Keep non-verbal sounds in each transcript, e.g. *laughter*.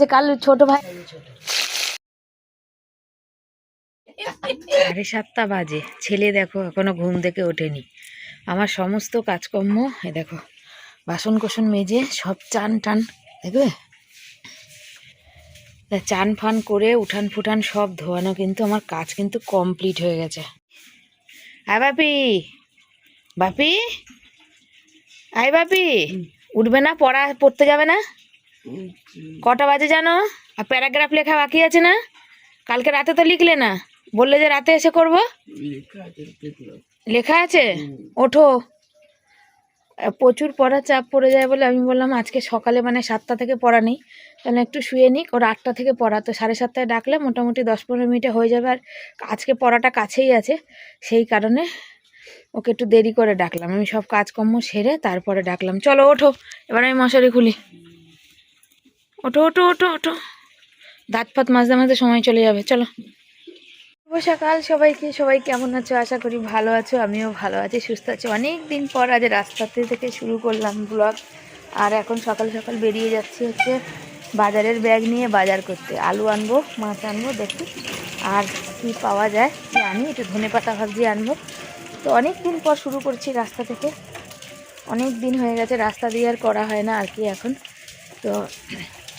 যে কাল ছোট ভাই সাড়ে সাতটা বাজে। ছেলে দেখো, এখনও ঘুম থেকে ওঠেনি। আমার সমস্ত কাজকর্ম, এ দেখো বাসন কোসন মেজে সব চান টান, দেখবে? চান ফান করে উঠান ফুটান সব ধোয়ানো কিন্তু আমার কাজ কিন্তু কমপ্লিট হয়ে গেছে। আয় বাপি! বাপি! আয় বাপি! উঠবে না, পড়া, পড়তে যাবে না? কটা বাজে জানো? আর প্যারাগ্রাফ লেখা বাকি আছে না? কালকে রাতে তো লিখলে না। বললে যে রাতে এসে করব? লেখা আছে ওঠো। প্রচুর পড়া চাপ পড়ে যায় বলে আমি বললাম আজকে সকালে মানে সাতটা থেকে পড়া নেই। তাহলে একটু শুয়ে নিক ওর আটটা থেকে পড়া। তো সাড়ে সাতটায় ডাকলে মোটামুটি দশ পনেরো মিনিটে হয়ে যাবে। আর আজকে পড়াটা কাছেই আছে। সেই কারণে ওকে একটু দেরি করে ডাকলাম। আমি সব কাজকর্ম সেরে তারপরে ডাকলাম। চলো ওঠো। এবার আমি মশারি খুলি। ওঠো ওঠো ওঠো ওঠো। দাঁত ফাত মাজতে মাজতে সময় চলে যাবে, চলো। সকাল সবাইকে, সবাই কেমন আছো? আশা করি ভালো আছো, আমিও ভালো আছি, সুস্থ আছি। অনেক দিন পর আজ রাস্তাতে থেকে শুরু করলাম ব্লগ আর এখন সকাল সকাল বেরিয়ে যাচ্ছি হচ্ছে বাজারের ব্যাগ নিয়ে বাজার করতে। আলু আনব, মাছ আনব, দেখি আর কি পাওয়া যায়, কি আনি, একটু ধনে পাতা ভাবছি আনব। তো অনেক দিন পর শুরু করছি রাস্তা থেকে। অনেক দিন হয়ে গেছে, রাস্তা দিয়ে আর করা হয় না আর কি এখন। তো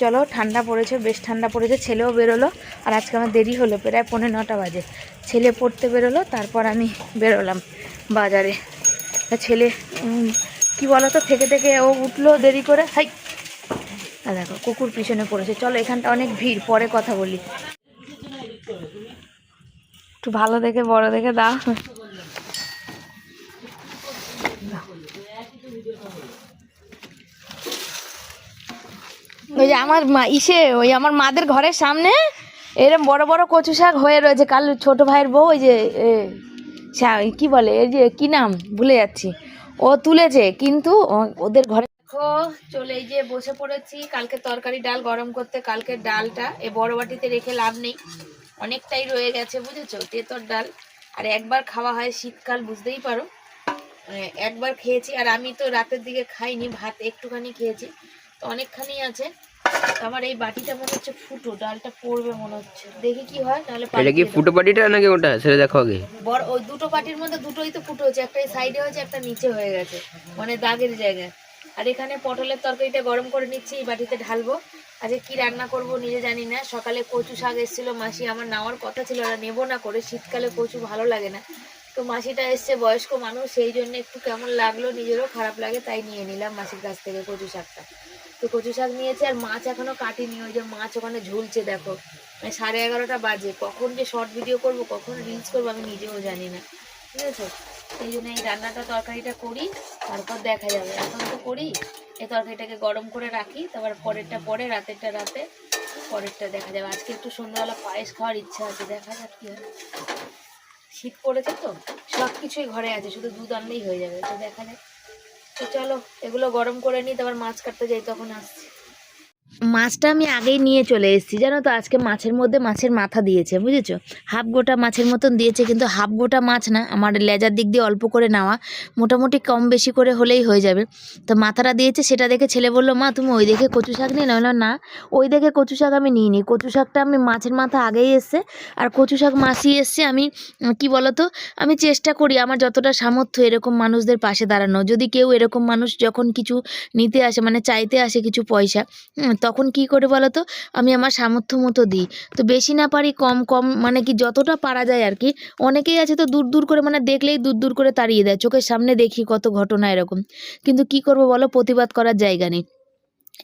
চলো, ঠান্ডা পড়েছে, বেশ ঠান্ডা পড়েছে, ছেলেও বেরোলো। আর আজকে আমার দেরি হলো, প্রায় পৌনে নটা বাজে। ছেলে পড়তে বেরোলো, তারপর আমি বেরোলাম বাজারে। ছেলে কি বলো তো থেকে থেকে ও উঠল দেরি করে। হাই! দেখো, কুকুর পিছনে পড়েছে। চলো, এখানটা অনেক ভিড়, পরে কথা বলি। একটু ভালো দেখে, বড় দেখে দাও। ওই যে আমার মা, ইসে, ওই আমার মাদের ঘরের সামনে এরম বড় বড় কচু শাক হয়ে রয়েছে। কাল ছোট ভাইয়ের বউ ওই যে কি বলে এই যে, কি নাম? ভুলে যাচ্ছি। ও তুলেছে, কিন্তু ওদের ঘরে দেখো, চলে এই যে বসে পড়েছি। কালকে তরকারি ডাল গরম করতে, কালকে ডালটা এ বড় বাটিতে রেখে লাভ নেই। অনেকটাই রয়ে গেছে, বুঝেছ? তেতর ডাল। আর একবার খাওয়া হয় শীতকাল, বুঝতেই পারো। মানে একবার খেয়েছি, আর আমি তো রাতের দিকে খাইনি, ভাত একটুখানি খেয়েছি। তো অনেকখানি আছে। আমার এই বাটিটা মনে হচ্ছে ফুটো ডালটা পড়বে মনে হচ্ছে। দেখি কি হয় নাহলে এটা কি ফুটো পাটিটা নাকি ওটা? সেটা দেখো আগে। বড় ওই দুটো বাটির মধ্যে দুটোই তো ফুটো হচ্ছে একটা সাইডে হয়েছে একটা নিচে হয়ে গেছে মানে দাগের জায়গায়। আর এখানে পটলের তরকারিটা গরম করে নিচ্ছি এই বাটিতে ঢালবো। আজকে কি রান্না করব নিজে জানি না সকালে কচু শাক এসেছিল মাসি আমার নেওয়ার কথা ছিল ওরা নেব না করে শীতকালে কচু ভালো লাগে না। তো মাসিটা এসছে, বয়স্ক মানুষ, সেই জন্য একটু কেমন লাগল, নিজেরও খারাপ লাগে, তাই নিয়ে নিলাম মাসির কাছ থেকে কচু শাকটা। তো কচু শাক নিয়েছে, আর মাছ এখনও কাটিনি, ওই যে মাছ ওখানে ঝুলছে, দেখো। মানে সাড়ে এগারোটা বাজে, কখন যে শর্ট ভিডিও করব, কখন রিলস করব, আমি নিজেও জানি না। ঠিক আছে? এই জন্য এই রান্নাটা, তরকারিটা করি, তারপর দেখা যাবে। এখন তো করি, এই তরকারিটাকে গরম করে রাখি, তারপর পরেরটা পরে, রাতেরটা রাতে, পরেরটা দেখা যাবে। আজকে একটু সন্ধ্যাবেলা পায়েস খাওয়ার ইচ্ছা আছে, দেখা যাক কি হয়। শীত পড়েছে তো সব কিছুই ঘরে আছে, শুধু দুধ আনলেই হয়ে যাবে। তো দেখা যাক তো চলো, এগুলো গরম করে নিই তারপর মাছ কাটতে যাই, তখন আসছি। মাছটা আমি আগেই নিয়ে চলে এসেছি, জানো তো? আজকে মাছের মধ্যে মাছের মাথা দিয়েছে, বুঝেছ? হাফ গোটা মাছের মতন দিয়েছে, কিন্তু হাফ গোটা মাছ না, আমার লেজার দিক দিয়ে অল্প করে নেওয়া, মোটামুটি কম বেশি করে হলেই হয়ে যাবে। তো মাথাটা দিয়েছে, সেটা দেখে ছেলে বলল, মা, তুমি ওই দেখে কচু শাক নিয়ে নাও। না ওই দেখে কচু শাক আমি নিইনি। কচু শাকটা আমি মাছের মাথা আগেই এসছে, আর কচু শাক মাসি এসছে, আমি, কি বলতো, আমি চেষ্টা করি আমার যতটা সামর্থ্য এরকম মানুষদের পাশে দাঁড়ানো যদি কেউ এরকম মানুষ যখন কিছু নিতে আসে মানে চাইতে আসে কিছু পয়সা তখন কি করে বলো তো? আমি আমার সামর্থ্য মতো দিই। তো বেশি না পারি, কম কম মানে কি যতটা পারা যায় আর কি। অনেকেই আছে তো দূর দূর করে মানে দেখলেই দূর দূর করে তাড়িয়ে দেয়। চোখের সামনে দেখি কত ঘটনা এরকম। কিন্তু কি করব বলো? প্রতিবাদ করার জায়গা নেই।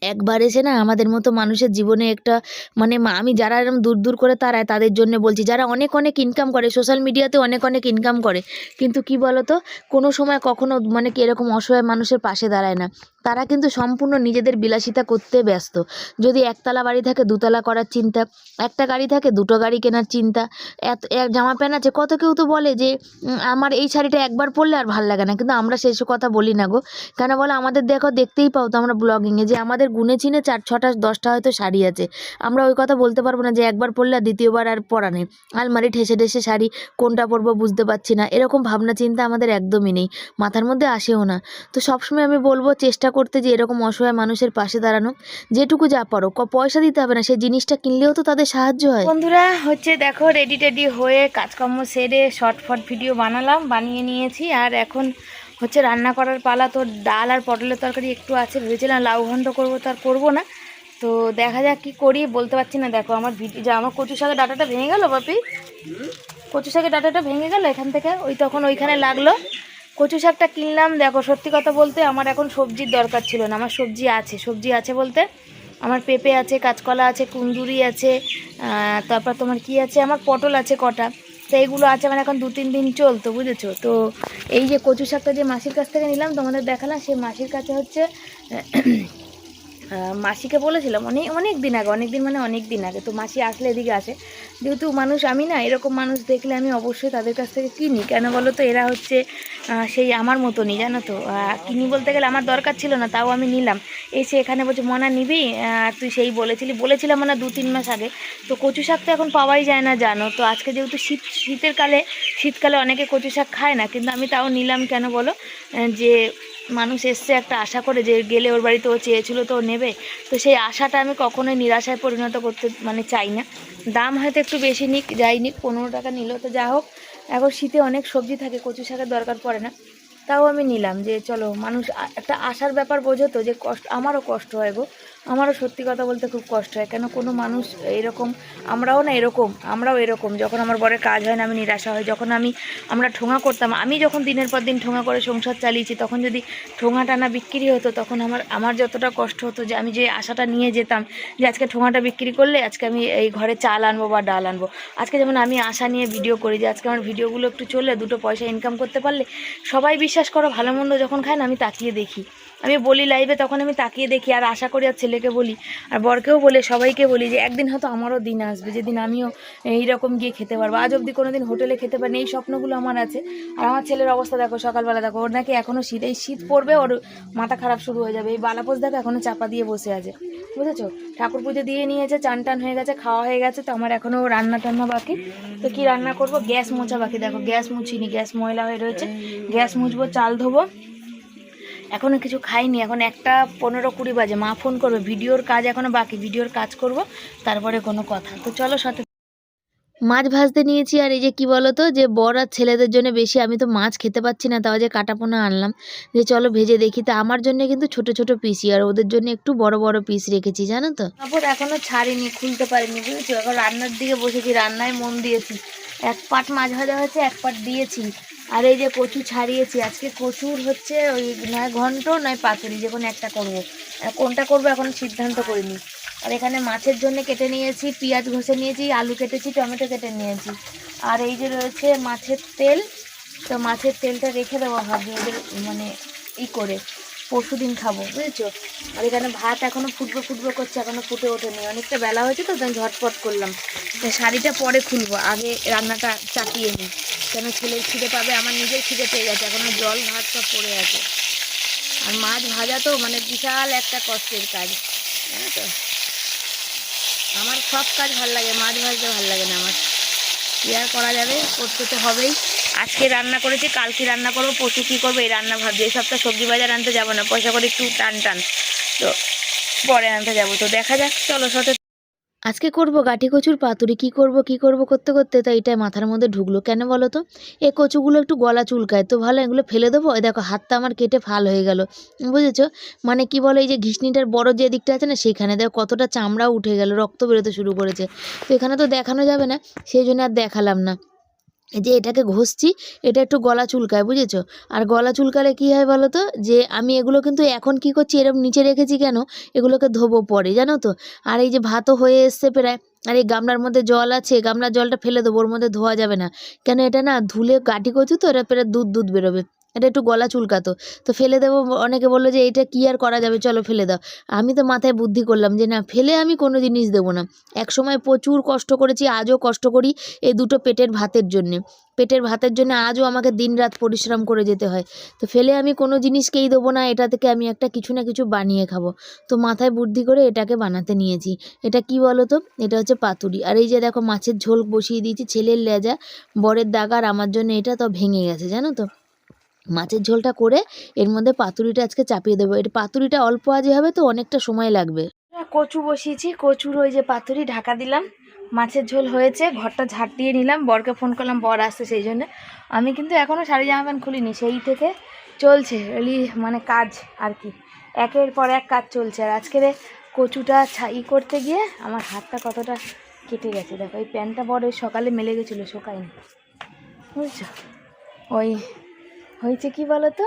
একবার এসে না আমাদের মতো মানুষের জীবনে একটা মানে আমি যারা এরকম দূর দূর করে তারায় তাদের জন্য বলছি, যারা অনেক অনেক ইনকাম করে সোশ্যাল মিডিয়াতে অনেক অনেক ইনকাম করে। কিন্তু কি বলো তো? কোনো সময় কখনো মানে কি এরকম অসহায় মানুষের পাশে দাঁড়ায় না। তারা কিন্তু সম্পূর্ণ নিজেদের বিলাসিতা করতে ব্যস্ত। যদি একতলা বাড়ি থাকে, দুতলা করার চিন্তা, একটা গাড়ি থাকে, দুটো গাড়ি কেনার চিন্তা, এত, এক জামা প্যান্ট আছে, কত কেউ তো বলে যে আমার এই শাড়িটা একবার পরলে আর ভালো লাগে না। কিন্তু আমরা সেসব কথা বলি না গো। কেন বলো? আমাদের দেখো, দেখতেই পাও তো আমরা ব্লগিংয়ে যে আমাদের গুনে চিনে চার, ছটা, দশটা হয়তো শাড়ি আছে। আমরা ওই কথা বলতে পারব না যে একবার পরলে আর দ্বিতীয়বার আর পরা নেই। আলমারি ঠেসে ঠেসে শাড়ি, কোনটা পরবো বুঝতে পারছি না। এরকম ভাবনা চিন্তা আমাদের একদমই নেই। মাথার মধ্যে আসেও না। তো সবসময় আমি বলব, চেষ্টা করতে যে এরকম অসহায় মানুষের পাশে দাঁড়ানো, যেটুকু যা পারো পয়সা দিতে হবে না, সেই জিনিসটা কিনলেও তো তাদের সাহায্য হয়। বন্ধুরা, হচ্ছে দেখো রেডি টেডি হয়ে কাজকর্ম সেরে শর্ট ফট ভিডিও বানালাম, বানিয়ে নিয়েছি, আর এখন হচ্ছে রান্না করার পালা তো ডাল আর পটলের তরকারি একটু আছে, ভেবেছিলাম লাউ ঘন্ট করব তো আর করব না। তো দেখা যাক কি করি, বলতে পারছি না, দেখো আমার ভিডিও যা আমার কচু শাকের ডাটাটা ভেঙে গেল, বাপি? কচু শাকের ডাটাটা ভেঙে গেল এখান থেকে, ওই তখন ওইখানে লাগল। কচু শাকটা কিনলাম, দেখো সত্যি কথা বলতে আমার এখন সবজির দরকার ছিল না, আমার সবজি আছে সবজি আছে বলতে আমার পেঁপে আছে, কাঁচকলা আছে, কুন্দুরি আছে তারপর তোমার কি আছে? আমার পটল আছে কটা, তো এইগুলো আছে আমার এখন দু তিন দিন চলতো, বুঝেছ? তো এই যে কচু শাকটা যে মাসির কাছ থেকে নিলাম, তোমাদের দেখালাম, সেই মাসির কাছে হচ্ছে মাসিকে বলেছিলাম অনেক অনেক দিন আগে অনেক দিন মানে অনেক দিন আগে তো মাসি আসলে এদিকে আসে। যেহেতু মানুষ আমি না এরকম মানুষ দেখলে আমি অবশ্যই তাদের কাছ থেকে কিনি। কেন বলো তো এরা হচ্ছে সেই আমার মতনই জানো তো। কিনি বলতে গেলে আমার দরকার ছিল না তাও আমি নিলাম। এসে এখানে বলছে মনা নিবি? আহ, তুই সেই বলেছিলি বলেছিলাম মানে দু তিন মাস আগে। তো কচু শাক তো এখন পাওয়াই যায় না জানো। তো আজকে যেহেতু শীত শীতের কালে শীতকালে অনেকে কচু শাক খায় না কিন্তু আমি তাও নিলাম কেন বলো? যে মানুষ এসছে একটা আশা করে যে গেলে ওর বাড়িতে ও চেয়েছিল তো নেবে। তো সেই আশাটা আমি কখনোই নিরাশায় পরিণত করতে মানে চাই না। দাম হয়তো একটু বেশি নিক, যাই নিক, পনেরো টাকা নিল তো যা হোক। এখন শীতে অনেক সবজি থাকে, কচু শাকের দরকার পড়ে না। তাও আমি নিলাম যে চলো, মানুষ একটা আশার ব্যাপার বোঝো তো যে কষ্ট, আমারও কষ্ট হয় গো। আমারও সত্যি কথা বলতে খুব কষ্ট হয়। কেন কোনো মানুষ এরকম, আমরাও না এরকম, আমরাও এরকম। যখন আমার বরের কাজ হয় না, আমি নিরাশা হয় যখন আমি, আমরা ঠোঙা করতাম, আমি যখন দিনের পর দিন ঠোঙা করে সংসার চালিয়েছি, তখন যদি ঠোঙা টানা বিক্রি হতো, তখন আমার আমার যতটা কষ্ট হতো যে আমি যে আশাটা নিয়ে যেতাম যে আজকে ঠোঙাটা বিক্রি করলে আজকে আমি এই ঘরে চাল আনব বা ডাল আনব। আজকে যেমন আমি আশা নিয়ে ভিডিও করি যে আজকে আমার ভিডিওগুলো একটু চললে, দুটো পয়সা ইনকাম করতে পারলে, সবাই বিশ্বাস করো ভালো মন্দ যখন খায় না, আমি তাকিয়ে দেখি। আমি বলি লাইভে তখন আমি তাকিয়ে দেখি, আর আশা করি আর ছেলেকে বলি, আর বরকেও বলে, সবাইকে বলি যে, একদিন হয়তো আমারও দিন আসবে, যেদিন আমিও এইরকম গিয়ে খেতে পারব। আজ অবধি কোনো দিন হোটেলে খেতে পারিনি, এই স্বপ্নগুলো আমার আছে। আর আমার ছেলের অবস্থা দেখো, সকালবেলা দেখো, ওর নাকি এখনও শীত, এই শীত পড়বে ওর মাথা খারাপ শুরু হয়ে যাবে। এই বালাপোষ দেখো এখনও চাপা দিয়ে বসে আছে, বুঝেছ? ঠাকুর পুজো দিয়ে নিয়েছে, চান টান হয়ে গেছে, খাওয়া হয়ে গেছে, তো আমার এখনও রান্না টান্না বাকি। তো কি রান্না করব? গ্যাস মোছা বাকি, দেখো, গ্যাস মুছিনি, গ্যাস ময়লা হয়ে রয়েছে, গ্যাস মুছবো, চাল ধোবো এখনও কিছু খাইনি, এখন একটা পনেরো কুড়ি বাজে। মা ফোন করবে, ভিডিওর কাজ এখনও বাকি, ভিডিওর কাজ করব, তারপরে কোনো কথা। তো চলো সাথে মাছ ভাজতে নিয়েছি, আর এই যে কি বলতো, যে বর আর ছেলেদের জন্য বেশি, আমি তো মাছ খেতে পাচ্ছি না, তাও যে কাটাপোনা আনলাম। যে চলো ভেজে দেখি, তা আমার জন্য কিন্তু ছোট ছোট পিসি আর ওদের জন্য একটু বড় বড় পিস রেখেছি, জানো তো? তারপর এখনও ছাড়িনি, খুলতে পারিনি, বুঝেছ? এখন রান্নার দিকে বসেছি, রান্নায় মন দিয়েছি। এক পাট মাছ ভাজা হয়েছে, এক পাট দিয়েছি। আর এই যে কচু ছাড়িয়েছি, আজকে কচুর হচ্ছে ওই নয় ঘন্ট, নয় পাতুরি, যে কোনো একটা করব। কোনটা করব এখন সিদ্ধান্ত করিনি। আর এখানে মাছের জন্য কেটে নিয়েছি, পেঁয়াজ ঘষে নিয়েছি, আলু কেটেছি, টমেটো কেটে নিয়েছি। আর এই যে রয়েছে মাছের তেল, তো মাছের তেলটা রেখে দেওয়া হবে মানে ই করে। পরশু দিন খাব, বুঝেছ? আর এখানে ভাত এখনও ফুটবো ফুটবো করছে, এখনও ফুটে ওঠেনি। অনেকটা বেলা হয়েছে তো, তাই ঝটপট করলাম। শাড়িটা পরে খুলবো, আগে রান্নাটা চাপিয়ে নিই। কেন ছেলের খিদে পাবে, আমার নিজের খিদে পেয়ে গেছে, এখনও জল ভাত সব পড়ে আছে। আর মাছ ভাজা তো মানে বিশাল একটা কষ্টের কাজ, জানো তো? আমার সব কাজ ভালো লাগে, মাছ ভাজতে ভালো লাগে না আমার। কি আর করা যাবে? করতে তো হবেই। আজকে রান্না করেছি, কালকে রান্না করব, পরশু কী করব, এই রান্না ভাবছি। এই সপ্তাহ সবজি বাজার আনতে যাব না, পয়সা করে একটু টান টান। তো পরে আনতে যাব। তো দেখা যাক, চলো সাথে। আজকে করব গাঠি কচুর পাতুরি, কি করব কি করব করতে করতে, তাই এটাই মাথার মধ্যে ঢুকলো। কেন বলো তো? এই কচুগুলো একটু গলা চুলকায়, তো ভালো, এগুলো ফেলে দেবো? দেখো, হাতটা আমার কেটে ফাল হয়ে গেল। বুঝেছ? মানে কি বলো, এই যে ঘিসনিটার বড় যে দিকটা আছে না, সেখানে দেখো কতটা চামড়াও উঠে গেল, রক্ত বেরোতে শুরু করেছে। তো এখানে তো দেখানো যাবে না, সেই জন্য আর দেখালাম না। যে এটাকে ঘষছি, এটা একটু গলা চুলকায়, বুঝেছ? আর গলা চুলকালে কি হয় বলো তো যে আমি এগুলো কিন্তু এখন কি করছি এরকম নিচে রেখেছি কেন? এগুলোকে ধোবো পরে, জানো তো? আর এই যে ভাতও হয়ে এসছে প্রায়, আর এই গামলার মধ্যে জল আছে, গামলার জলটা ফেলে দেবো, ওর মধ্যে ধোয়া যাবে না। কেন এটা না ধুলে গাটি কচু তো, এটা প্রায় দুধ দুধ বেরোবে। এটা একটু গলা চুলকাতো। তো ফেলে দেবো, অনেকে বলল যে এটা কী আর করা যাবে? চলো ফেলে দাও। আমি তো মাথায় বুদ্ধি করলাম যে না, ফেলে আমি কোনো জিনিস দেবো না। এক সময় প্রচুর কষ্ট করেছি, আজও কষ্ট করি এই দুটো পেটের ভাতের জন্যে। পেটের ভাতের জন্য আজও আমাকে দিনরাত পরিশ্রম করে যেতে হয়। তো ফেলে আমি কোনো জিনিসকেই দেবো না, এটা থেকে আমি একটা কিছু না কিছু বানিয়ে খাব। তো মাথায় বুদ্ধি করে এটাকে বানাতে নিয়েছি। এটা কি বলো তো এটা হচ্ছে পাতুরি। আর এই যে দেখো, মাছের ঝোল বসিয়ে দিয়েছি, ছেলের লেজা, বরের দাগ আর আমার জন্য এটা তো ভেঙে গেছে, জানো তো? মাছের ঝোলটা করে এর মধ্যে পাতুরিটা আজকে চাপিয়ে দেবো। এটা পাতুরিটা অল্প আজে হবে তো অনেকটা সময় লাগবে। কচু বসিয়েছি। কচুর ওই যে পাতুরি ঢাকা দিলাম। মাছের ঝোল হয়েছে। ঘরটা ঝাড় দিয়ে নিলাম। বরকে ফোন করলাম, বর আসছে সেই জন্য। আমি কিন্তু এখনও শাড়ি, জামা প্যান্ট খুলিনি। সেই থেকে চলছে। এলি মানে কাজ আর কি। একের পর এক কাজ চলছে। আর আজকের কচুটা ছাই করতে গিয়ে আমার হাতটা কতটা কেটে গেছে। দেখো, এই প্যান্টটা বড় সকালে মেলে গেছিল, শোকায়নি। বুঝছ? ওই হয়েছে কি বলো তো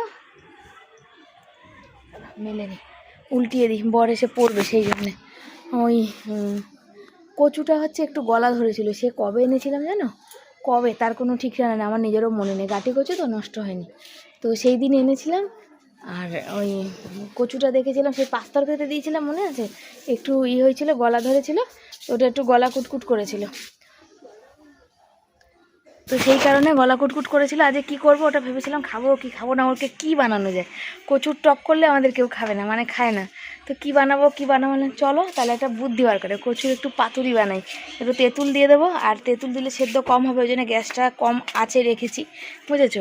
মেলেনি। উল্টিয়ে দিই, বর এসে পড়বে সেই জন্যে। ওই কচুটা হচ্ছে একটু গলা ধরেছিল, সে কবে এনেছিলাম জানো? কবে? তার কোনো ঠিক জানা নেই, আমার নিজেরও মনে নেই। গাটি কচু তো নষ্ট হয়নি। তো সেই দিন এনেছিলাম, আর ওই কচুটা দেখেছিলাম, সেই পাঁচ তরকারিতে দিয়েছিলাম, মনে আছে? একটু ই হয়েছিল, গলা ধরেছিল, ওটা একটু গলা কুটকুট করেছিল। তো সেই কারণে গলা কুটকুট করেছিল। আজকে কি করব ওটা ভেবেছিলাম খাব কি খাব না, ওকে কি বানানো যায়? কচুর টক করলে আমাদের কেউ খাবে না মানে খায় না। তো কি বানাবো কি বানাবো চলো তাহলে একটা বুদ্ধি বার করে। কচুর একটু পাতুরি বানাই। একটু তেঁতুল দিয়ে দেবো, আর তেঁতুল দিলে সেদ্ধ কম হবে, ওই জন্য গ্যাসটা কম আছে রেখেছি। বুঝেছ?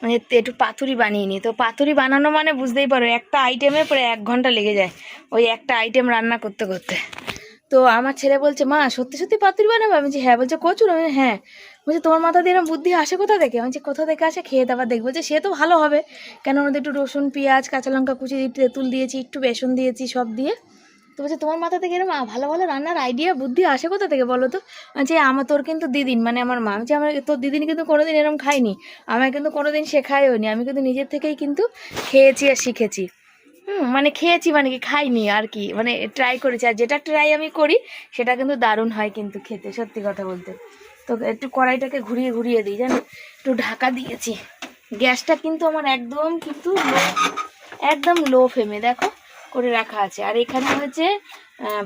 মানে একটু পাতুরি বানিয়ে নিই। তো পাতুরি বানানো মানে বুঝতেই পারো, একটা আইটেমে প্রায় এক ঘণ্টা লেগে যায়, ওই একটা আইটেম রান্না করতে করতে। তো আমার ছেলে বলছে, মা, সত্যি সত্যি পাতুরি বানাবো? আমি যে হ্যাঁ। বলছে, কচুর? আমি হ্যাঁ। বলছে, তোমার মাথা দিয়ে বুদ্ধি আসে কোথা থেকে? আমি কোথা থেকে আসে? খেয়ে তারপর দেখব যে সে তো ভালো হবে। কেন ওদের একটু রসুন, পেঁয়াজ, কাঁচা লঙ্কা কুচি তেঁতুল দিয়েছি, একটু বেসন দিয়েছি, সব দিয়ে। তো বলছে, তোমার মাথা থেকে এরকম ভালো ভালো রান্নার আইডিয়া বুদ্ধি আসে কোথা থেকে বলো তো? যে আমার তোর কিন্তু দিদিন মানে আমার মা। যে আমার, তোর দিদিন কিন্তু কোনোদিন এরকম খাইনি আমার কিন্তু কোনোদিন শেখায়ও নি আমি কিন্তু নিজের থেকেই কিন্তু খেয়েছি আর শিখেছি। হুম মানে খেয়েছি মানে কি, খাইনি আর কি মানে ট্রাই করেছি। আর যেটা ট্রাই আমি করি, সেটা কিন্তু দারুণ হয় কিন্তু খেতে, সত্যি কথা বলতে। তো একটু কড়াইটাকে ঘুরিয়ে ঘুরিয়ে দিই, জানো? একটু ঢাকা দিয়েছি। গ্যাসটা কিন্তু আমার একদম কিন্তু একদম লো ফ্লেমে, দেখো, করে রাখা আছে। আর এখানে হচ্ছে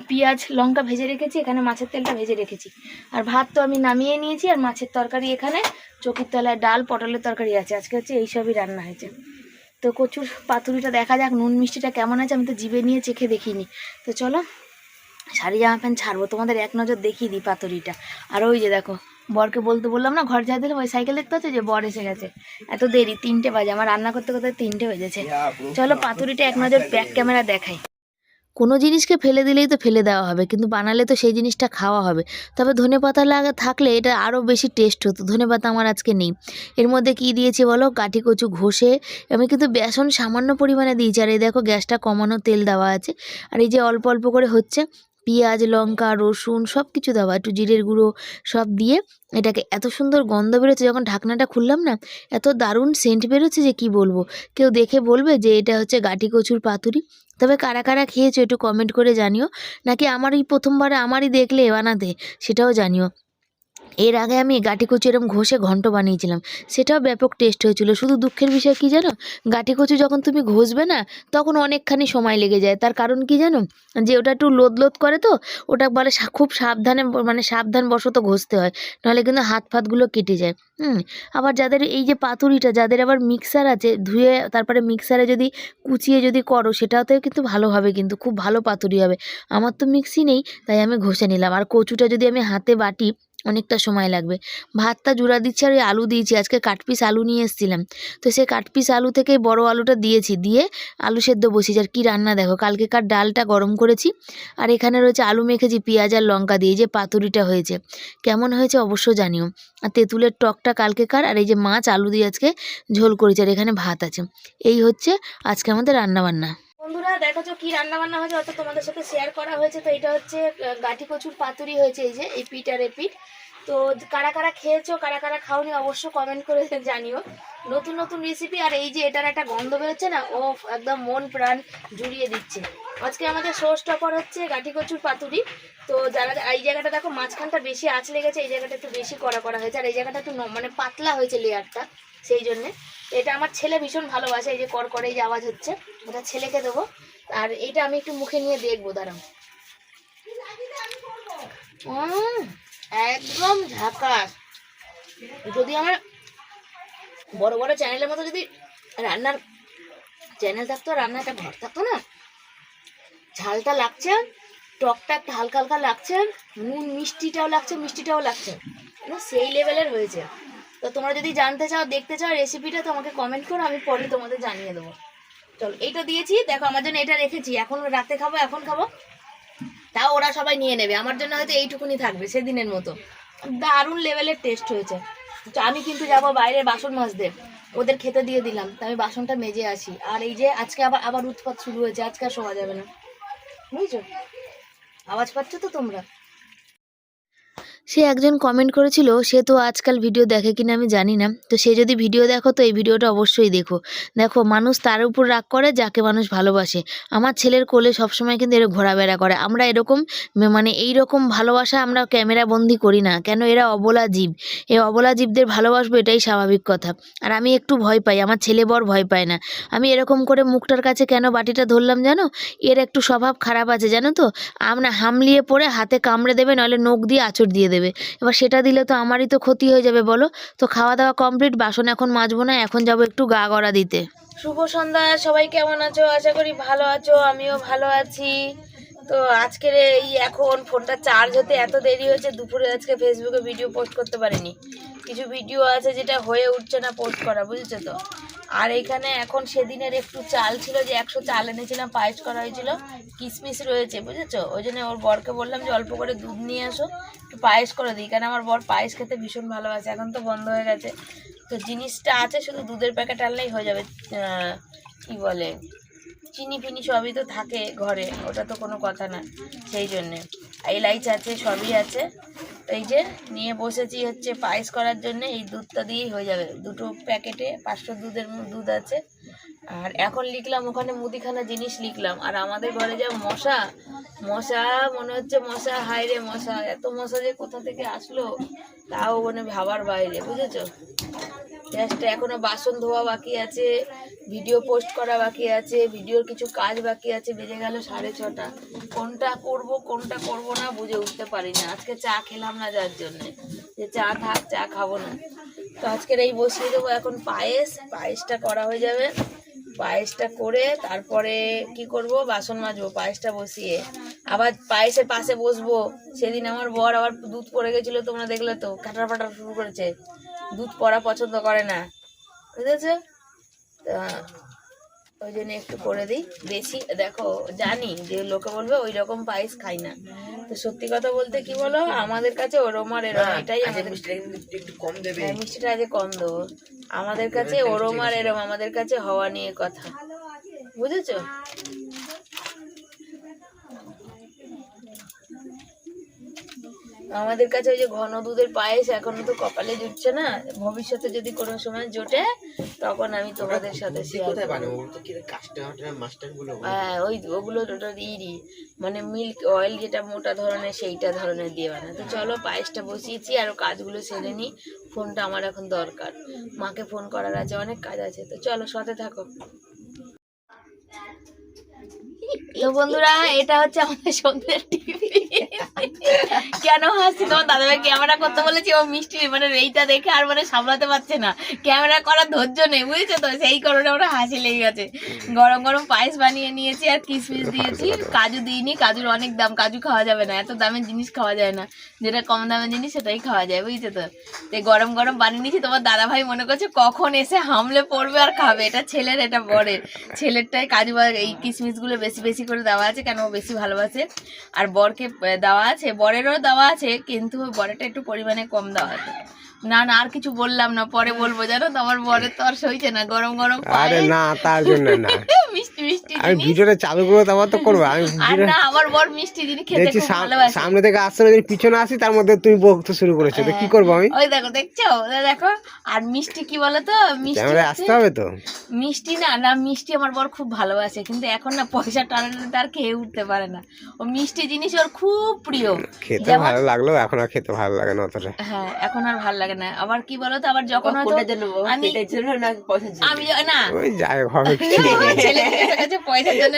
পেঁয়াজ, লঙ্কা ভেজে রেখেছি, এখানে মাছের তেলটা ভেজে রেখেছি। আর ভাত তো আমি নামিয়ে নিয়েছি, আর মাছের তরকারি এখানে, চকির তলায় ডাল, পটলের তরকারি আছে। আজকে হচ্ছে এইসবই রান্না হয়েছে। তো কচুর পাতুরিটা দেখা যাক, নুন মিষ্টিটা কেমন আছে, আমি তো জিভে নিয়ে চেখে দেখিনি। তো চলো শাড়ি জামা প্যান্ট ছাড়বো। তোমাদের এক নজর দেখিয়ে দিই পাতুরিটা। আর ওই যে দেখো, বরকে বলতে বললাম না, ঘর যা দিলাম, ওই সাইকেল দেখতে হচ্ছে যে বর এসে গেছে। এত দেরি, তিনটে বাজে। আমার রান্না করতে করতে তিনটে বেজেছে। চলো পাতুরিটা এক নজর ব্যাক ক্যামেরা দেখাই। কোনো জিনিসকে ফেলে দিলেই তো ফেলে দেওয়া হবে, কিন্তু বানালে তো সেই জিনিসটা খাওয়া হবে। তবে ধনে পাতা লাগা থাকলে এটা আরও বেশি টেস্ট হতো। ধনে পাতা আমার আজকে নেই। এর মধ্যে কি দিয়েছি বলো? কাঠি কচু ঘষে। আমি কিন্তু বেসন সামান্য পরিমাণে দিয়েছি। আর এই দেখো, গ্যাসটা কমানো তেল দেওয়া আছে। আর এই যে অল্প অল্প করে হচ্ছে পেঁয়াজ, লঙ্কা, রসুন সব কিছু দেওয়া, একটু জিরের গুঁড়ো সব দিয়ে এটাকে এত সুন্দর গন্ধ বেরোচ্ছে, যখন ঢাকনাটা খুললাম না, এত দারুণ সেন্ট বেরোচ্ছে যে কি বলব? কেউ দেখে বলবে যে এটা হচ্ছে গাটি কচুর পাতুরি। তবে কারা কারা খেয়েছো একটু কমেন্ট করে জানিও, নাকি আমারই প্রথমবারে আমারই দেখলে বানাতে, সেটাও জানিও। এর আগে আমি গাটি কচু এরম ঘষে ঘন্ট বানিয়েছিলাম। সেটাও ব্যাপক টেস্ট হয়েছিল। শুধু দুঃখের বিষয় কি জানো? গাটি কচু যখন তুমি ঘষবে না, তখন অনেকখানি সময় লেগে যায়। তার কারণ কি জানো? যে ওটা একটু লোদ লোদ করে তো, ওটা বলে খুব সাবধানে মানে সাবধান বশত ঘষতে হয়। নাহলে কিন্তু হাত ফাতগুলো কেটে যায়। হুম? আবার যাদের এই যে পাতুরিটা, যাদের আবার মিক্সার আছে, ধুয়ে তারপরে মিক্সারে যদি কুচিয়ে যদি করো, সেটাতেও কিন্তু ভালো হবে কিন্তু, খুব ভালো পাতুরি হবে। আমার তো মিক্সি নেই, তাই আমি ঘষে নিলাম। আর কচুটা যদি আমি হাতে বাটি অনেকটা সময় লাগবে। ভাতটা জুড়া দিচ্ছি আর ওই আলু দিয়েছি। আজকে কাটপিস আলু নিয়ে এসেছিলাম। তো সেই কাটপিস আলু থেকে বড় আলুটা দিয়েছি। দিয়ে আলু সেদ্ধ বসিয়েছি। আর কী রান্না দেখো কালকেকার ডালটা গরম করেছি। আর এখানে রয়েছে আলু মেখেছি, পেঁয়াজ আর লঙ্কা দিয়ে। যে পাতুরিটা হয়েছে। কেমন হয়েছে অবশ্য জানিও। আর তেঁতুলের টকটা কালকেকার আর এই যে মাছ আলু দিয়ে আজকে ঝোল করেছি। আর এখানে ভাত আছে। এই হচ্ছে আজকে আমাদের রান্না বান্না বন্ধুরা, দেখো তো কি রান্না বান্না হয়েছে, অত তোমাদের সাথে শেয়ার করা হয়েছে। তো এটা হচ্ছে গাঠি কচুর পাতুরি হয়েছে, এই যে, এই পিঠ আর এই পিঠ। তো কারা কারা খেয়েছো, কারা কারা খাওনি, অবশ্য কমেন্ট করে জানিও। নতুন নতুন রেসিপি আর এই যে এটার একটা গন্ধ বেরোচ্ছে না, ও একদম মন প্রাণ জুড়িয়ে দিচ্ছে। আজকে আমাদের সোর্স টপার হচ্ছে গাঠি কচুর পাতুরি। তো যারা, এই জায়গাটা দেখো, মাঝখানটা বেশি আঁচ লেগেছে, এই জায়গাটা একটু বেশি করা করা হয়েছে, আর এই জায়গাটা একটু মানে পাতলা হয়েছে লেয়ারটা সেই জন্যে। এটা আমার ছেলে ভীষণ ভালোবাসে, এই যে কর করে যে আওয়াজ হচ্ছে, ওটা ছেলেকে দেবো। আর এটা আমি একটু মুখে নিয়ে দেখব, দাঁড়াও। একদম ঝাকাস। যদি আমার বড় বড় চ্যানেলের মতো যদি রান্নার চ্যানেল থাকতো রান্নার একটা ঘর থাকতো না? ঝালটা লাগছে, টকটা একটু হালকা হালকা লাগছে, নুন মিষ্টিটাও লাগছে মিষ্টিটাও লাগছে। মানে সেই লেভেলের হয়েছে। তো তোমরা যদি জানতে চাও, দেখতে চাও রেসিপিটা তো আমাকে কমেন্ট করো, আমি পরে তোমাদের জানিয়ে দেবো। চলো, এইটা দিয়েছি, দেখো আমার জন্য এটা রেখেছি, এখন রাতে খাব, এখন খাব। তাও ওরা সবাই নিয়ে নেবে, আমার জন্য হয়তো এইটুকুনি থাকবে, সেদিনের মতো। দারুণ লেভেলের টেস্ট হয়েছে। তো আমি কিন্তু যাব বাইরে বাসন মাজতে, ওদের খেতে দিয়ে দিলাম, তো আমি বাসনটা মেজে আসি। আর এই যে আজকে আবার আবার উৎপাত শুরু হয়েছে, আজকে আর শোয়া যাবে না। বুঝছ? আওয়াজ পাচ্ছ তো তোমরা? সে একজন কমেন্ট করেছিল, সে তো আজকাল ভিডিও দেখে কিনা আমি জানি না। তো সে যদি ভিডিও দেখো, তো এই ভিডিওটা অবশ্যই দেখো। দেখো, মানুষ তার উপর রাগ করে যাকে মানুষ ভালোবাসে। আমার ছেলের কোলে সবসময় কিন্তু এরা ঘোরাফেরা করে। আমরা এরকম মানে এই রকম ভালোবাসা আমরা ক্যামেরা বন্দি করি না। কেন? এরা অবলা জীব। এই অবলা জীবদের ভালোবাসবো এটাই স্বাভাবিক কথা। আর আমি একটু ভয় পাই, আমার ছেলে বর ভয় পায় না। আমি এরকম করে মুখটার কাছে কেন বাটিটা ধরলাম জানো? এর একটু স্বভাব খারাপ আছে জানো তো? আমরা হামলিয়ে পড়ে হাতে কামড়ে দেবে নাহলে নখ দিয়ে আঁচড় দিয়ে দেবে। এবার সেটা দিলে তো আমারই তো ক্ষতি হয়ে যাবে, বলো? তো খাওয়া দাওয়া কমপ্লিট বাসন এখন মাজবো না, এখন যাব একটু গা গড়া দিতে। শুভ সন্ধ্যা, সবাই কেমন আছো? আশা করি ভালো আছো, আমিও ভালো আছি। তো আজকের এই এখন ফোনটা চার্জ হতে এত দেরি হয়েছে, দুপুরে আজকে ফেসবুকে ভিডিও পোস্ট করতে পারিনি। কিছু ভিডিও আছে যেটা হয়ে উঠছে না পোস্ট করা, বুঝেছ তো? আর এখানে এখন সেদিনের একটু চাল ছিল যে একশো চাল এনেছিলাম, পায়েস করা হয়েছিল কিশমিশ রয়েছে, বুঝেছ? ওই জন্য ওর বরকে বললাম যে অল্প করে দুধ নিয়ে আসো, একটু পায়েস করে দিই, কেন আমার বর পায়েস খেতে ভীষণ ভালোবাসে, এখন তো বন্ধ হয়ে গেছে। তো জিনিসটা আছে, শুধু দুধের প্যাকেট আনলেই হয়ে যাবে কি বলে? চিনি ফিনি সবই তো থাকে ঘরে, ওটা তো কোনো কথা না, সেই জন্যে। এলাইচ আছে, সবই আছে। এই যে নিয়ে বসেছি হচ্ছে পায়েস করার জন্য, এই দুধটা দিয়েই হয়ে যাবে। দুটো প্যাকেটে পাঁচশো দুধের দুধ আছে। আর এখন লিখলাম, ওখানে মুদিখানা জিনিস লিখলাম। আর আমাদের ঘরে যা মশা মশা মনে হচ্ছে মশা, হায় রে মশা, এত মশা যে কোথা থেকে আসলো, তাও মানে ভাবার বাইরে, বুঝেছ? জাস্ট এখনও বাসন ধোয়া বাকি আছে ভিডিও পোস্ট করা বাকি আছে ভিডিওর কিছু কাজ বাকি আছে, বেজে গেল সাড়ে ছটা। কোনটা করব কোনটা করব না বুঝে উঠতে পারি না। আজকে চা খেলাম না যার জন্য। যে চা থাক, চা খাব না। তো আজকের এই বসিয়ে দেবো এখন পায়েস। পায়েসটা করা হয়ে যাবে। পায়েসটা করে তারপরে কি করব? বাসন মাজবো পায়েসটা বসিয়ে। আবার পায়েসের পাশে বসবো। সেদিন আমার বর আবার দুধ পড়ে গেছিল, তোমরা দেখলে তো, কাটার ফাটার শুরু করেছে। দুধ পড়া পছন্দ করে না। বুঝেছ? তা ওই জন্য একটু করে দিই। বেশি দেখো জানি যে লোকে বলবে ওই রকম পায়েস খাই না। তো সত্যি কথা বলতে কি বলো আমাদের কাছে ওরম আর এরম এটাই একটু কম দেবে। হ্যাঁ, মিষ্টিটা আজ কম দেবো। আমাদের কাছে ওরম আর এরম আমাদের কাছে হওয়া নিয়ে কথা। বুঝেছ? আমাদের কাছে ওই যে ঘন দুধের পায়েস এখনও তো কপালে জুটছে না। ভবিষ্যতে যদি কোনো সময় জোটে তখন আমি তোমাদের সাথে হ্যাঁ ওই ওগুলো ওটা ইরি মানে মিল্ক অয়েল যেটা মোটা ধরনের সেইটা ধরনের দিয়ে বানায় তো চলো পায়েসটা বসিয়েছি আর কাজগুলো সেরে নিই। ফোনটা আমার এখন দরকার। মাকে ফোন করার আছে অনেক কাজ আছে। তো চলো সাথে থাকো। তো বন্ধুরা, এটা হচ্ছে আমাদের সন্ধ্যের কেন হাসছি তোমার দাদাভাই? ক্যামেরা করতে বলেছি, ও মিষ্টি মানে এইটা দেখে আর মানে সামলাতে পারছে না। ক্যামেরা করার ধৈর্য নেই, বুঝেছ তো? সেই কারণে ওরা হাসি লেগে গেছে। গরম গরম পায়েস বানিয়ে নিয়েছি আর কিশমিশ দিয়েছি। কাজু দিইনি, কাজুর অনেক দাম। কাজু খাওয়া যাবে না, এত দামের জিনিস খাওয়া যায় না। যেটা কম দামের জিনিস, সেটাই খাওয়া যায়, বুঝছ তো? তো এই গরম গরম বানিয়ে নিয়েছি। তোমার দাদা ভাই মনে করছে, কখন এসে হামলে পড়বে আর খাবে? এটা ছেলের, এটা বরের। ছেলেরটাই কাজু এই কিশমিশগুলো বেশি বেশি করে দেওয়া আছে, কেন বেশি ভালোবাসে? আর বরকে দেওয়া আছে, বরেরও দেওয়া আছে, কিন্তু বরেটা একটু পরিমাণে কম দেওয়া আছে। না না আর কিছু বললাম না পরে বলব জানো তো আমার বরের তো আর সইছে না গরম গরম আরে না তার জন্য না। *laughs* মিষ্টি মিষ্টি আমি ভিডিওটা চালু করে তারপর তো করব আমি আর না আমার বর মিষ্টি জিনিস খেতে দেখছি খুব ভালোবাসে। সামনে থেকে আসছে না যদি পিছনে আসি তার মধ্যে তুমি বকতে শুরু করেছ তো কি করব আমি? ওই দেখো দেখছ? দেখো আর মিষ্টি কি বলতো? মিষ্টি ক্যামেরায় আসতে হবে তো। মিষ্টি না না মিষ্টি আমার বর খুব ভালোবাসে কিন্তু এখন না পয়সা টানানো তার খেয়ে উঠতে পারে না। ও মিষ্টি জিনিস ওর খুব প্রিয়। খেতে ভালো লাগল এখন আর খেতে ভালো লাগে না অতটা। হ্যাঁ এখন আর ভালো লাগে না। আবার কি বলতো? আবার যখন হয়তো আমি আমি না। ওই যাই হবে ছেলে জিজ্ঞাসা করছে, পয়সার জন্য।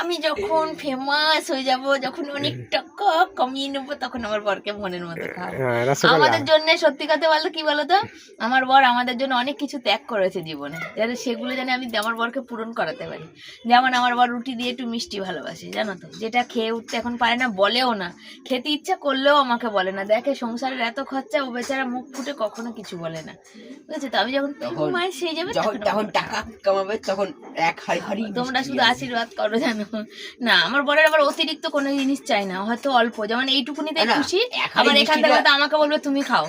আমি যখন ফেমাস হয়ে যাব যখন অনেক টাকা কমিয়ে নেব তখন আমার বরকে মনের মতো হ্যাঁ, রসগোল্লা আমাদের জন্য সত্যি কথা বলতো কি বলতো? আমার বর আমাদের জন্য অনেক কিছু ত্যাগ করেছে জীবনে যাতে সেগুলো যেন আমি আমার বরকে পূরণ করাতে পারি। যেমন আমার বর রুটি দিয়ে একটু মিষ্টি ভালোবাসে জানো তো? যেটা খেয়ে উঠতে এখন পারে না বলেও না। খেতে ইচ্ছা করলেও আমাকে বলে না। দেখে সংসারের এত খরচা ও বেচারা মুখ ফুটে কখনো কিছু বলে না। বুঝেছ তো? আমি যখন মায়ের সেই যাবে যখন তখন টাকা কামাবে তখন এক হাড়ি হাড়ি তোমরা শুধু আশীর্বাদ করো জানো। না আমার বরের আবার অতিরিক্ত কোনো জিনিস চাই না। হয়তো অল্প যেমন এইটুকুনিতে খুশি। আবার এখান থেকে হয়তো আমাকে বলবে তুমি খাও।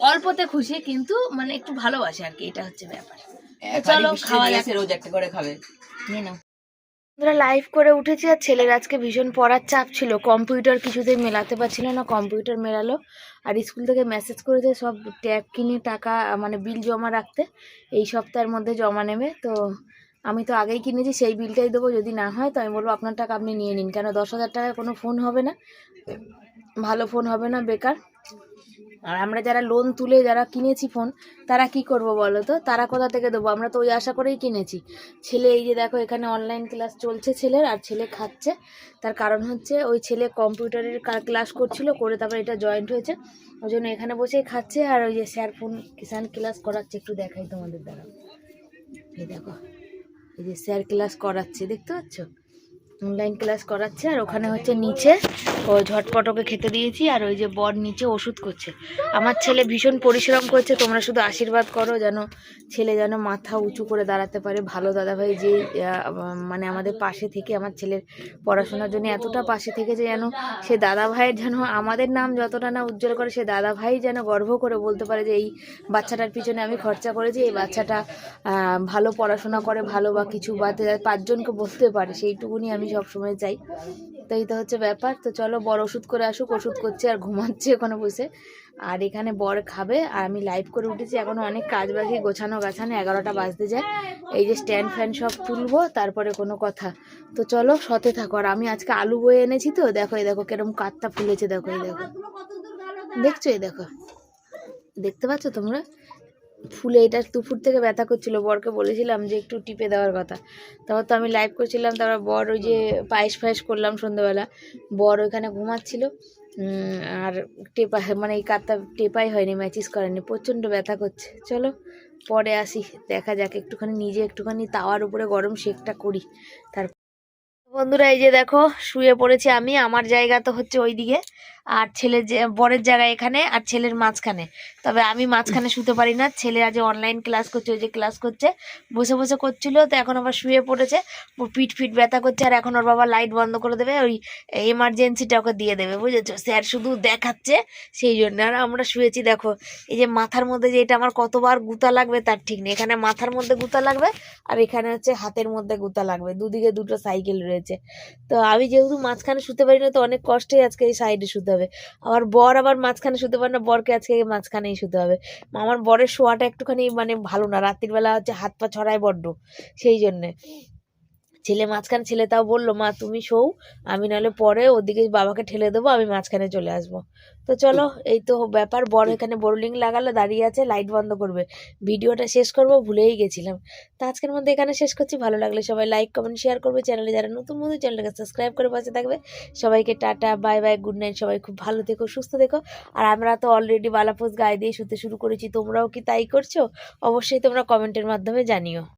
অল্পতে খুশি কিন্তু মানে একটু ভালোবাসে আর কি এটা হচ্ছে ব্যাপার। চলো, খাওয়া যাক। রোজ একটা করে খাবে। নিয়ে নাও। আমরা লাইভ করে উঠেছি আর ছেলের আজকে ভীষণ পড়ার চাপ ছিল। কম্পিউটার কিছুতেই মেলাতে পারছিল না কম্পিউটার মেলালো। আর স্কুল থেকে মেসেজ করেছে সব ট্যাব কিনে টাকা মানে বিল জমা রাখতে। এই সপ্তাহের মধ্যে জমা নেবে। তো আমি তো আগেই কিনেছি, সেই বিলটাই দেবো। যদি না হয়, তো আমি বলব আপনার টাকা আপনি নিয়ে নিন। কেন দশ হাজার টাকায় কোনো ফোন হবে না? ভালো ফোন হবে না, বেকার। আর আমরা যারা লোন তুলে যারা কিনেছি ফোন তারা কি করব বলো তো? তারা কোথা থেকে দেবো? আমরা তো ওই আশা করেই কিনেছি। ছেলে এই যে দেখো, এখানে অনলাইন ক্লাস চলছে ছেলের আর ছেলে খাচ্ছে। তার কারণ হচ্ছে ওই ছেলে কম্পিউটারের ক্লাস করছিল, করে তারপর এটা জয়েন্ট হয়েছে। ওই জন্য এখানে বসেই খাচ্ছে আর ওই যে স্যার ফোন কিষান ক্লাস করাচ্ছে। একটু দেখাই তোমাদের দ্বারা। এই দেখো, এই যে স্যার ক্লাস করাচ্ছে, দেখতে পাচ্ছ? অনলাইন ক্লাস করাচ্ছে আর ওখানে হচ্ছে নিচে ও ঝটপটকে খেতে দিয়েছি আর ওই যে বর নিচে ওষুধ করছে। আমার ছেলে ভীষণ পরিশ্রম করছে, তোমরা শুধু আশীর্বাদ করো যেন ছেলে যেন মাথা উঁচু করে দাঁড়াতে পারে। ভালো দাদাভাই যে মানে আমাদের পাশে থেকে, আমার ছেলের পড়াশোনার জন্য এতটা পাশে থেকে যে যেন সে দাদা ভাইয়ের যেন আমাদের নাম যতটা না উজ্জ্বল করে, সে দাদাভাই যেন গর্ব করে বলতে পারে যে, এই বাচ্চাটার পিছনে আমি খরচা করেছি, এই বাচ্চাটা ভালো পড়াশোনা করে, ভালো বা কিছু বা পাঁচজনকে বলতে পারে, সেইটুকুনি আমি সবসময় চাই। তো এই তো হচ্ছে ব্যাপার। তো চলো বড় ওষুধ করে আসুক, ওষুধ করছে আর ঘুমাচ্ছে ওখানে বসে। আর এখানে বর খাবে, আর আমি লাইভ করে উঠেছি, এখনও অনেক কাজ বাকি, গোছানো গাছানো, এগারোটা বাজতে যায়। এই যে স্ট্যান্ড ফ্যান সব তুলবো, তারপরে কোনো কথা। তো চলো, সতে থাকো। আর আমি আজকে আলু বয়ে এনেছি তো, দেখো, এই দেখো, কিরম কাতটা ফুলেছে, দেখো, এই দেখো। দেখছ, এই দেখো। দেখতে পাচ্ছ তোমরা? ফুলে এটা দুপুর থেকে ব্যথা করছিল। বরকে বলেছিলাম যে একটু টিপে দেওয়ার কথা। তারপর তো আমি লাইভ করছিলাম, তারপর বর ওই যে পায়েস ফায়েস করলাম সন্ধ্যেবেলা। বর ওইখানে ঘুমাচ্ছিল আর টেপা মানে এই কাতটা টেপাই হয়নি ম্যাচিস করেনি। প্রচণ্ড ব্যথা করছে। চলো পরে আসি, দেখা যাক, একটুখানি নিজে একটুখানি তাওয়ার উপরে গরম শেকটা করি। তারপর বন্ধুরা, এই যে দেখো, শুয়ে পড়েছি আমি, আমার জায়গা তো হচ্ছে ওইদিকে। আর ছেলের যে বরের জায়গায় এখানে আর ছেলের মাঝখানে। তবে আমি মাঝখানে শুতে পারি না। ছেলে আজ অনলাইন ক্লাস করছে ওই যে ক্লাস করছে বসে বসে করছিল তো এখন আবার শুয়ে পড়েছে। পিঠ ফিট ব্যথা করছে আর এখন ওর বাবা লাইট বন্ধ করে দেবে ওই এমার্জেন্সিটা ওকে দিয়ে দেবে বুঝেছ? স্যার শুধু দেখাচ্ছে সেই জন্য। আর আমরা শুয়েছি দেখো এই যে মাথার মধ্যে যে এটা আমার কতবার গুতা লাগবে তার ঠিক নেই। এখানে মাথার মধ্যে গুতা লাগবে আর এখানে হচ্ছে হাতের মধ্যে গুতা লাগবে। দুদিকে দুটো সাইকেল রয়েছে। তো আমি যেহেতু মাঝখানে শুতে পারি না তো অনেক কষ্টেই আজকে এই সাইডে শুতে হবে। আবার বর আবার মাঝখানে শুতে পারে না, বরকে আজকে মাঝখানেই শুতে হবে। আমার বরের শোয়াটা একটুখানি মানে ভালো না রাত্রির বেলা হচ্ছে হাত পা ছড়ায় বড্ড, সেই জন্যে। ছেলে মাঝখানে ছেলে তাও বলল, মা, তুমি শোও, আমি নাহলে পরে ওদিকে বাবাকে ঠেলে দেবো, আমি মাঝখানে চলে আসব। তো চলো, এই তো ব্যাপার বড় এখানে বোর্ডিং লাগালো, দাঁড়িয়ে আছে, লাইট বন্ধ করবে। ভিডিওটা শেষ করব, ভুলেই গেছিলাম। তো আজকের মধ্যে এখানে শেষ করছি, ভালো লাগলে সবাই লাইক, কমেন্ট, শেয়ার করবে। চ্যানেলে যারা নতুন বন্ধু, চ্যানেলটাকে সাবস্ক্রাইব করে পাশে থাকবে। সবাইকে tata, bye bye, good night, সবাই খুব ভালো থেকো, সুস্থ থেকো। আর আমরা তো অলরেডি বালাপোস গায়ে দিয়ে শুতে শুরু করেছি, তোমরাও কি তাই করছ? অবশ্যই তোমরা কমেন্টের মাধ্যমে জানিও।